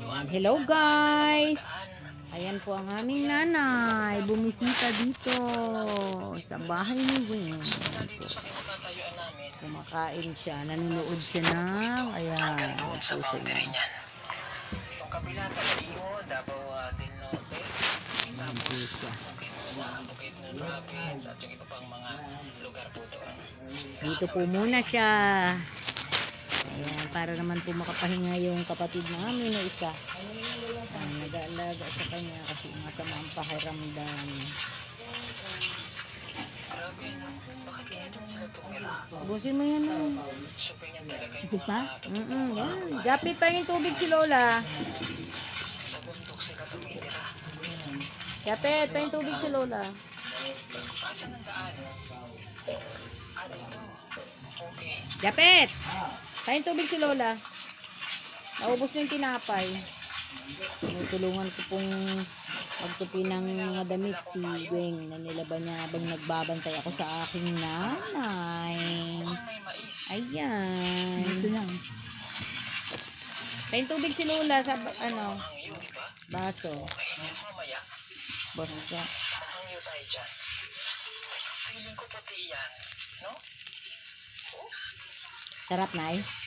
Ayan. Hello guys! Ayan po ang aming nanay. Bumisita dito sa bahay ni Gwen. Kumakain siya. Nanonood siya ng... Ayan. boundary niyan. Itong kabila, Tagaliho, Davao del Norte, tapos Isa. Bukit na Province, at yung iba pang mga lugar po doon. Dito po muna siya. Ayan, para naman po makapahinga yung kapatid namin na isa. Nag-aalaga sa kanya kasi masama ang pakiramdam. Ubusin mo yan yung Di ba? mga Mm-mm, yan. Gapit pa yung tubig si Lola. sa bundok sila tumitira. Gapit pa yung tubig si Lola. Asan ang daan? Okay. Gapit! Yung tubig si Lola. Naubos na yung tinapay. Tinutulungan ko pong magtupi ng mga damit si Gweng na nilaban niya habang nagbabantay ako sa aking nanay. Ayan. Gusto niya. Yung tubig si Lola sa ano, Ang baso. Mahangyo tayo dyan. Feeling ko pati yan, no? Sarap na eh.